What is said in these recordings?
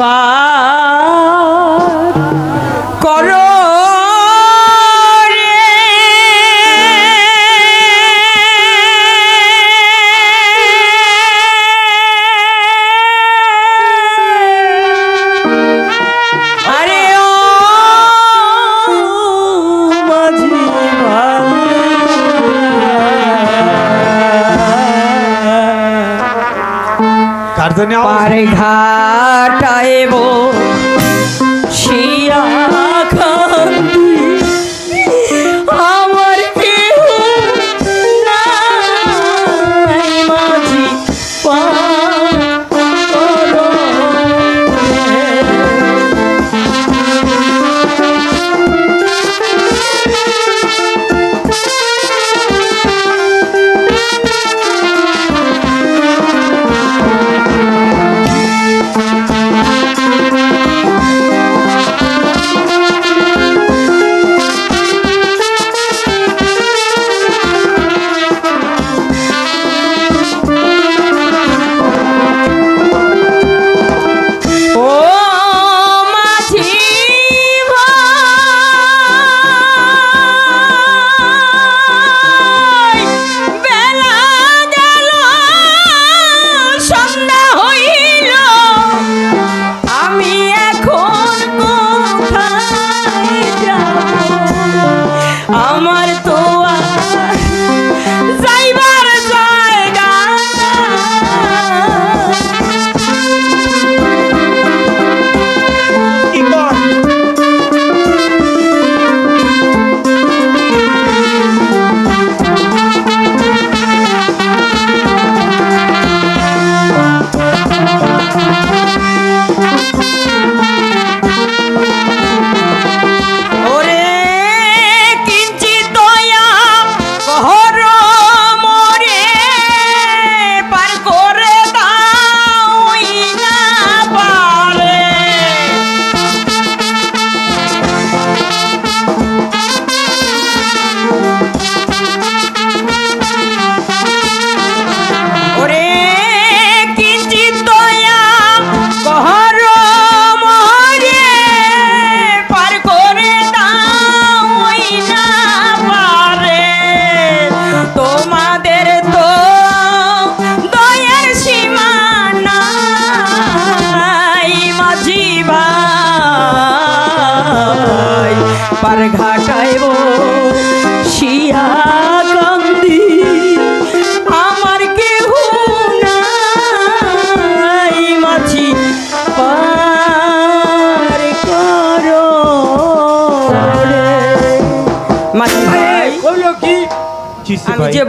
পার করো? পারে ঘাটাইব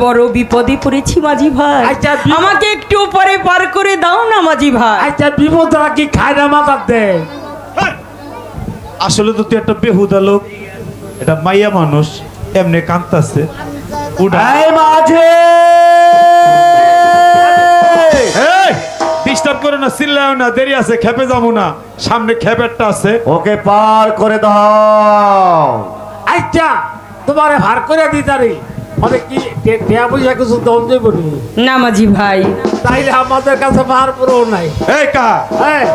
বড় বিপদে পড়েছি মাঝি ভাই। আচ্ছা, আমাকে একটু পরে পার করে দাও না মাঝি ভাই। আচ্ছা বিপদ কি খায় না মাথার দে। আসলে তো তুই একটা বেহুদা লোক। এটা মাইয়া মানুষ এমনি কাঁদতাছে। উঠা। এই মাঝে! ডিস্টার্ব করে না চিল্লাও না দেরি আছে খেপে যাব না। সামনে খেপেরটা আছে। ওকে পার করে দাও। আচ্ছা তোমারে ভার করে দিতারি। মানে কি টেয়া পয়সা কিছু দম দেব না? মাঝি ভাই। তাইলে আমাদের কাছে ভার পুরো নাই। এই কা হ্যাঁ।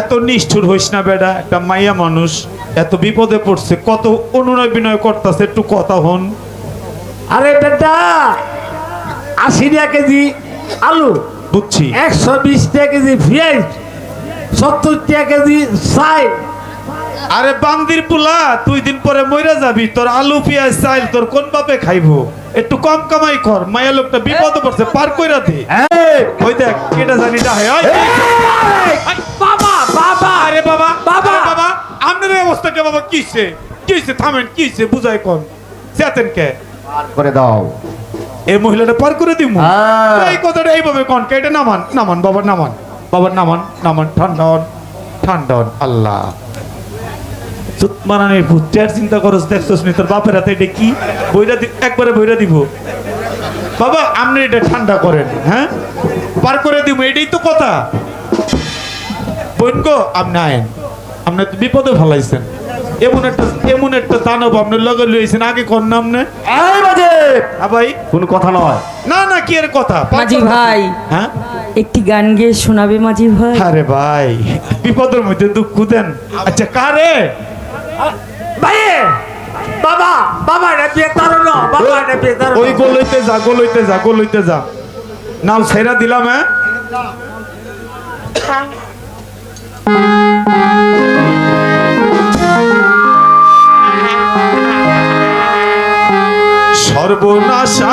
এত নিষ্ঠুর হইস না বেডা একটা মাইয়া মানুষ এত বিপদে পড়ছে কত অনুনয় বিনয় করতেছে একটু কথা হন। আরে বেটা আশি টাকা কেজি আলু বুঝছি। একশো বিশ টাকা কেজি পেঁয়াজ সত্তর টাকা কেজি চাই। আরে বান্দির পুলা তুই দিন পরে মইরা যাবি। তোর আলু পেঁয়াজ চাইল তোর কোন বাপে খাইবো? একটু কম কামাই কর মায়া লোকটা বিপদ পড়ছে পার কইরা দে। ওই দেখ কেটা জানি ডাহে ওই বাবা বাবা আরে বাবা বাবা। বাবা আপনার এই অবস্থা কে বাবা কিসে? কিসে থামেন কিসে বুঝাই কোন। চেতেন কে? পার করে দাও। এই মহিলাটা পার করে দিব হ্যাঁ। এই কথাটা এইভাবে কন কে? এটা নামান নামান বাবা নামান। বাবা নামান নামান ঠান্ডা ঠান্ডা আল্লাহ। চুত মারানির ভূত চেয়ার চিন্তা করস দেখছস নি তোর বাপের হাতে এটা কি? বইরা একবারে বইরা দিব। বাবা আপনি এটা ঠান্ডা করেন হ্যাঁ? পার করে দিব এটাই তো কথা। আপনি আয়েন। আপনি তো বিপদে ফেলাইছেন। এমন একটা এমন একটা দানব আপনার লগে লইছেন আগে কোন নাম নে? ভাই। কোন কথা নয়। না না কি এর কথা? মাঝি ভাই। হ্যাঁ? একটি গান গেয়ে শোনাবে মাঝি ভাই। আরে ভাই বিপদের মধ্যে দুঃখ দেন। আচ্ছা কারে? বাবা বাবা এটা বিয়ে তারো না। বাবা এটা বিয়ে তারো ওই গোলইতে যা যা নাম ছেড়া দিলাম হ্যাঁ। সর্বনাশা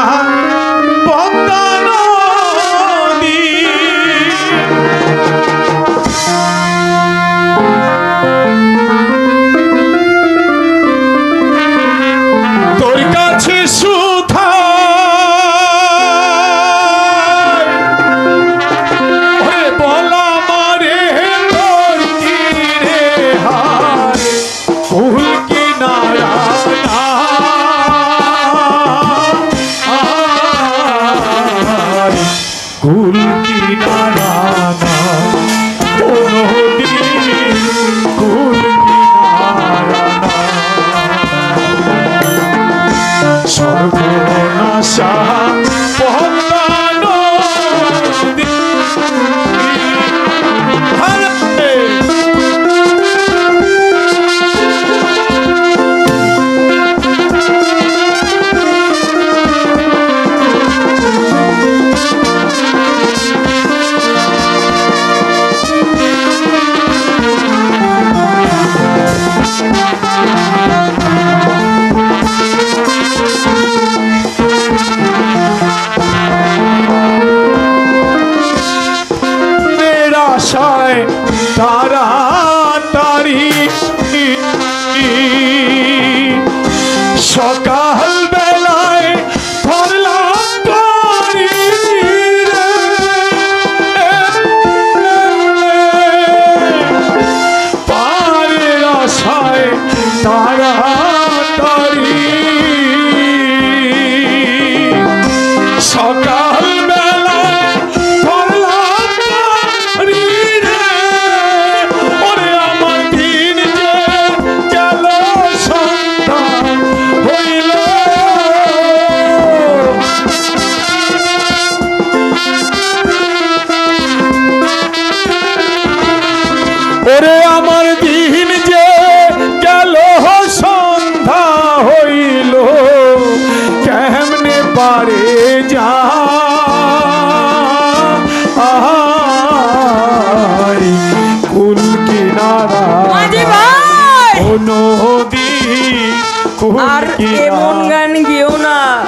এমন গান গেও না।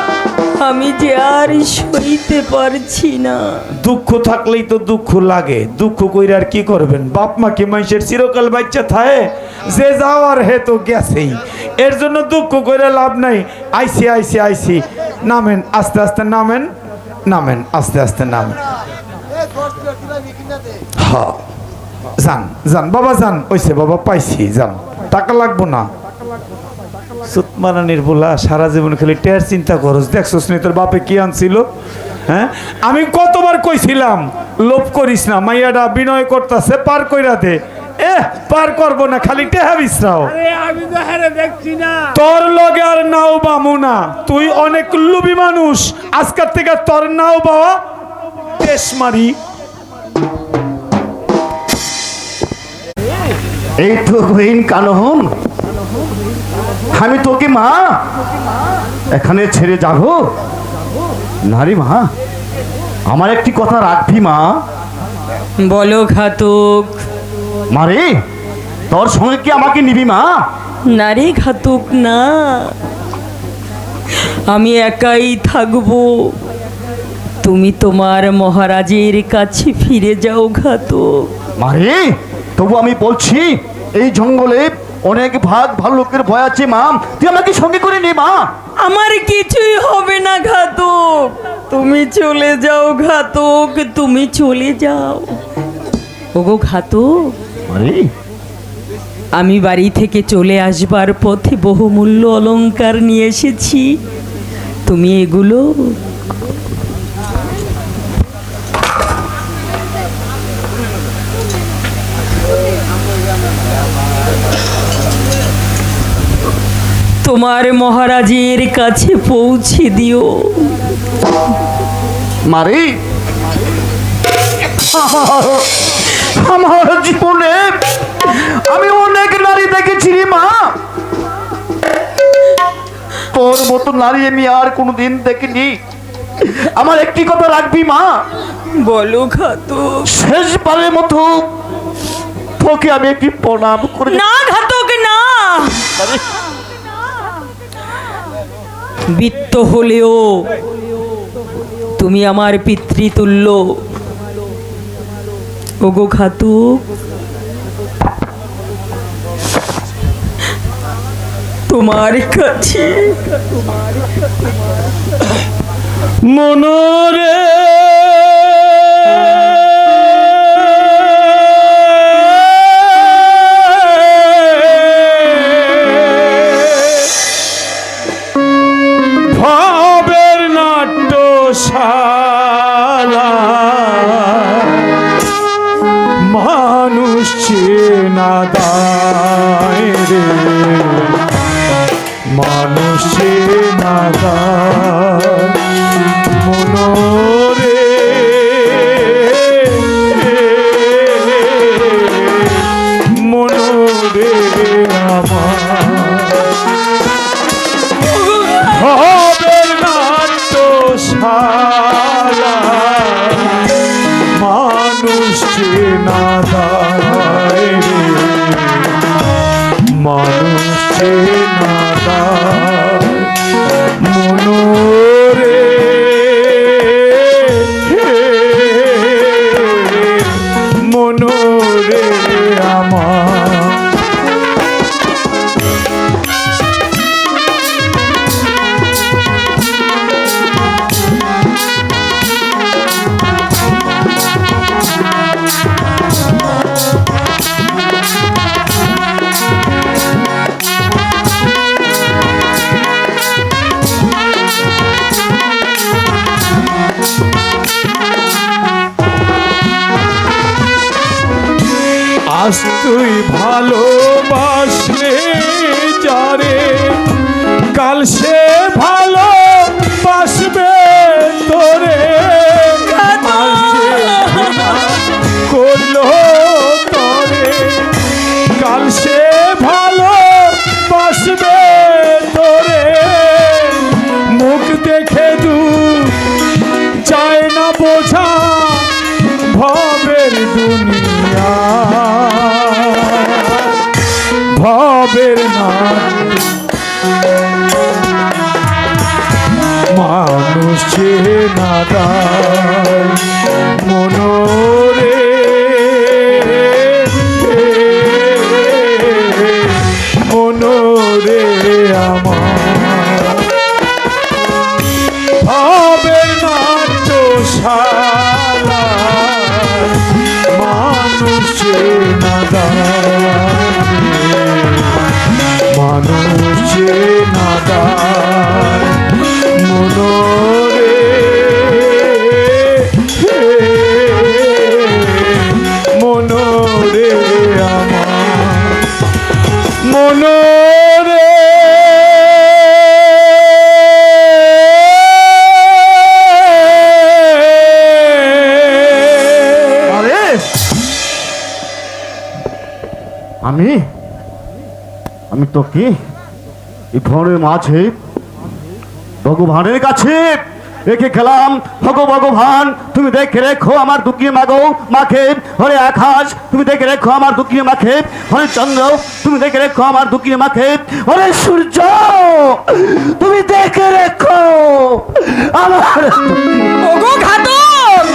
আমি যে আর সইতে পারছি না। দুঃখ থাকলেই তো দুঃখ লাগে। দুঃখ কইরে আর কি করবেন? বাপ মা কি মানুষের চিরকাল বাচ্চা থাকে? যে যাওয়ার হে তো গেছেই। এর জন্য দুঃখ কইরে লাভ নাই। আইসি আইসি আইসি। নামেন আস্তে আস্তে নামেন। নামেন আস্তে আস্তে নামেন। হ্যাঁ। যান যান। বাবা যান। ওইসে বাবা পাইছি। যান। টাকা লাগবো না। সুতমারানির বলা সারা জীবন খালি টের চিন্তা করস। দেখছস নি তোর বাপে কি আনছিল? হ্যাঁ? আমি কতবার কইছিলাম লোভ করিস না মাইয়াটা বিনয় করতেছে পার কইরা দে। এ পার করব না খালি টেহা বিশ্রাও। আমি তো হেরে দেখছি না। তোর লগে আর নাও বামু না। তুই অনেক লুবি মানুষ আজকের থেকে তোর নাও বাবা টেস মারি। এই তো কানহন। আমি তোকে মা। এখানে ছেড়ে যাব। নারী মা আমার একটি কথা রাখবি মা। বলো ঘাতক। মারে তোর সঙ্গে কি আমাকে নিবি মা? নারী ঘাতক না। আমি একাই থাকব। তুমি তোমার মহারাজের কাছে ফিরে যাও ঘাতক। মারে তবু আমি বলছি এই জঙ্গলে অনেক ভাগ ভালো লোকের ভয় আছে মা। তুই আমাকে সঙ্গে করে নে মা। আমার কিছুই হবে না ঘাতক। তুমি চলে যাও ঘাতক। তুমি চলে যাও। ওগো ঘাতক। আমি বাড়ি থেকে চলে আসবার পথে বহুমূল্য অলংকার নিয়ে এসেছি। তুমি এগুলো তোমার মহারাজের কাছে পৌঁছে দিও। মারে আমার জীবনে আমি অনেক নারী দেখেছি রে মা। তোর মতো নারী আমি আর কোনোদিন দেখিনি। আমার একটি কথা রাখবি মা। বলো ঘাতক। শেষবারের মতো তোকে আমি একটি প্রণাম করে না ঘাতক না। বৃত্ত হলেও তুমি আমার পিতৃতুল্য। ওগো খাতু তোমার কাছে মনরে মানুষ চেনা তুই ভালোবাসলে যারে কাল সে আমি? আমি তোকে এই ঘরের মাঝে ভগবানের কাছে রেখে খেলাম। ভগ ভগবান, তুমি দেখে রেখো আমার দুঃখী মাগো মাখে হরে আকাশ, তুমি দেখে রেখো আমার দুঃখী মাখে হরে চন্দ্র, তুমি দেখে রেখো আমার দুঃখী মাখে হরে সূর্য, তুমি দেখে রেখো আমার ঘাতক!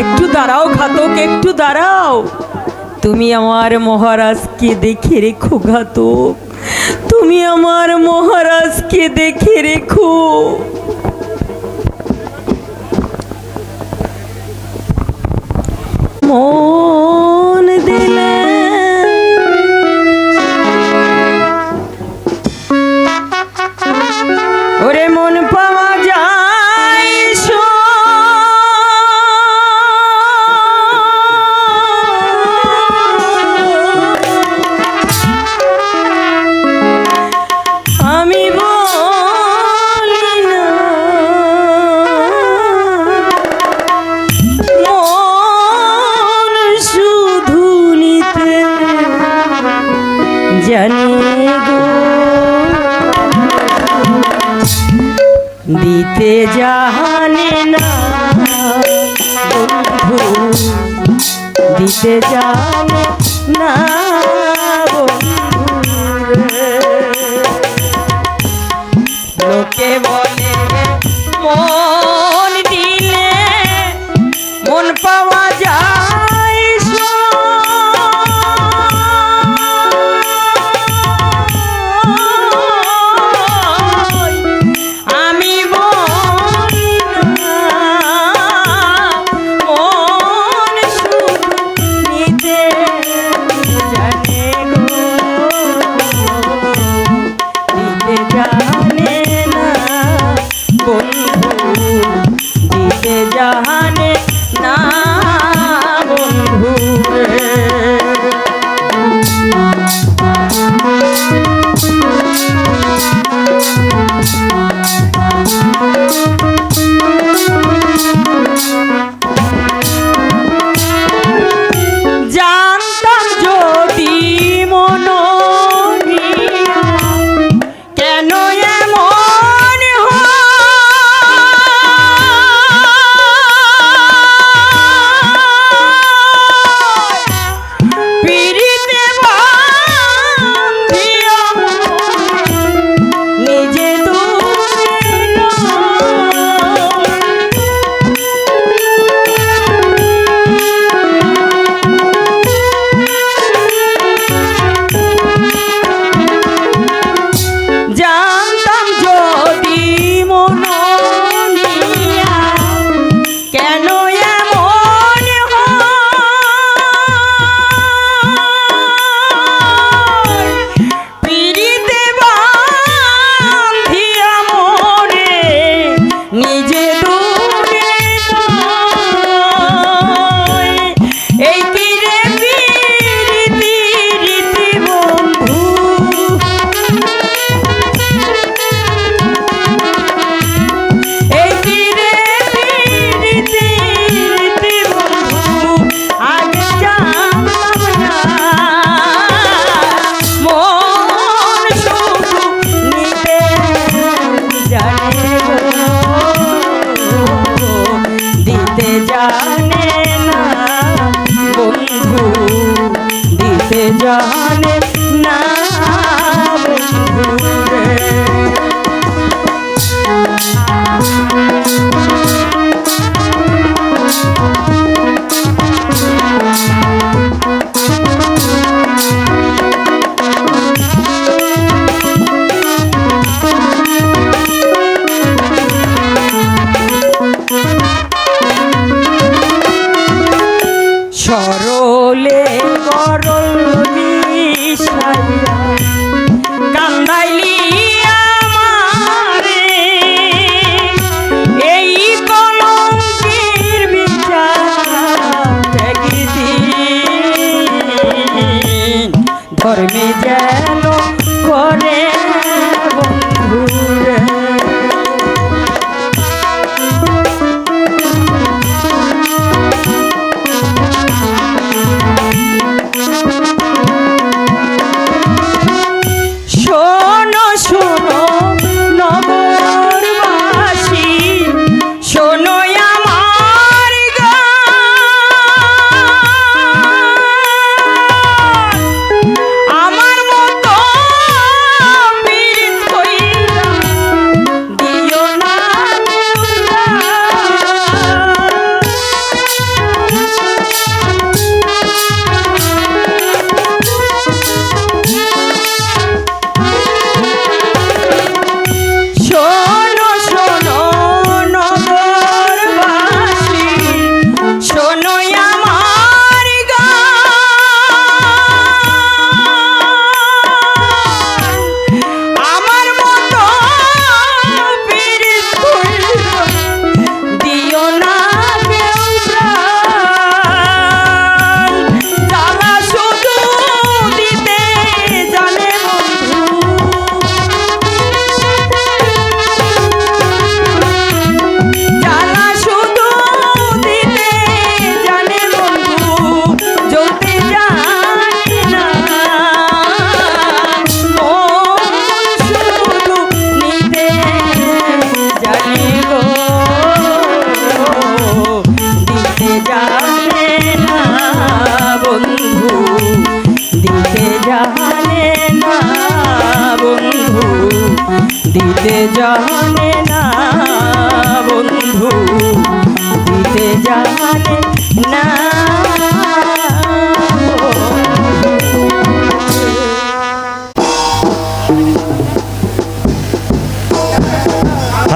একটু দাঁড়াও ঘাতক, একটু দাঁড়াও। তুমি আমার মহারাজকে দেখে রেখো ঘাতক। তুমি আমার মহারাজকে দেখে রেখো। মন দিতে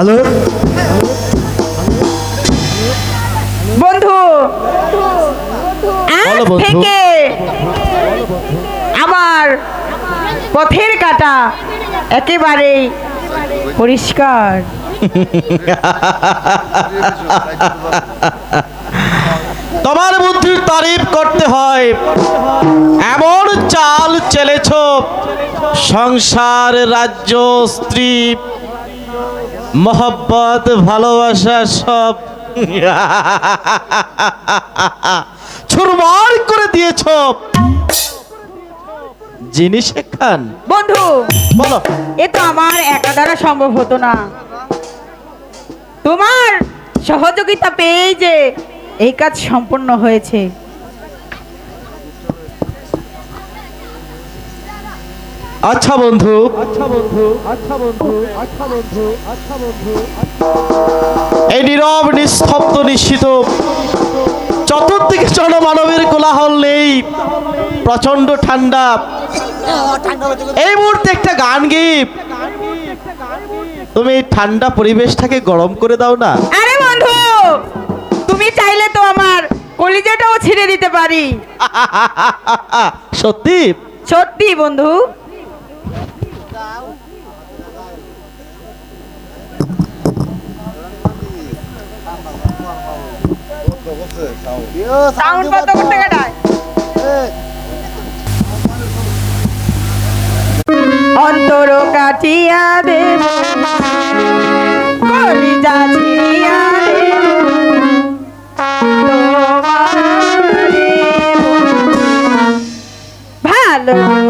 হ্যালো বন্ধু। থেকে আমার পথের কাটা একেবারেই পরিষ্কার। তোমার বুদ্ধির তারিফ করতে হয়। এমন চাল চেলেছ। সংসার রাজ্য স্ত্রী মহব্বত ভালোবাসা সব। ছুরমার করে দিয়েছ। জিনিস খান বন্ধু বলো। এ তো আমার একা দ্বারা সম্ভব হতো না। তোমার সহযোগিতা পেয়েই যে এই কাজ সম্পন্ন হয়েছে। আচ্ছা বন্ধু। এই নীরব নিস্তব্ধ নিশ্চিত। চতুর্দিকে জনমানবের কোলাহল নেই। প্রচণ্ড ঠান্ডা। এই মুহূর্তে একটা গান গিপ তুমি এই ঠান্ডা পরিবেশটাকে গরম করে দাও না। আরে বন্ধু তুমি চাইলে তো আমার কলিজাটাও ছিঁড়ে দিতে পারি। সত্যি? সত্যি বন্ধু। অন্তর কাটিয়া দেব কলিজা ছিড়িয়া দেব ভালো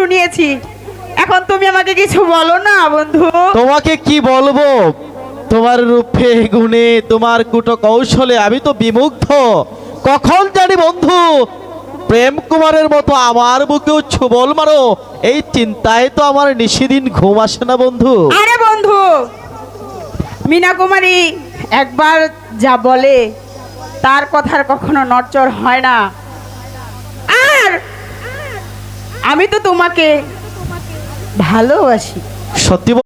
শুনিয়েছি এখন তুমি আমাকে কিছু বলো না বন্ধু। তোমাকে কি বলব? তোমার রূপে গুণে তোমার কুটো কৌশলে আমি তো বিমুগ্ধ। কখন জানি বন্ধু প্রেম কুমারের মতো আমার বুকেও ছুবল মারো। এই চিন্তায় তো আমার নিশিদিন ঘুম আসে না বন্ধু। আরে বন্ধু মীনা কুমারী একবার যা বলে তার কথার কখনো নড়চড় হয় না আর আমি তো তোমাকে ভালোবাসি। সত্যি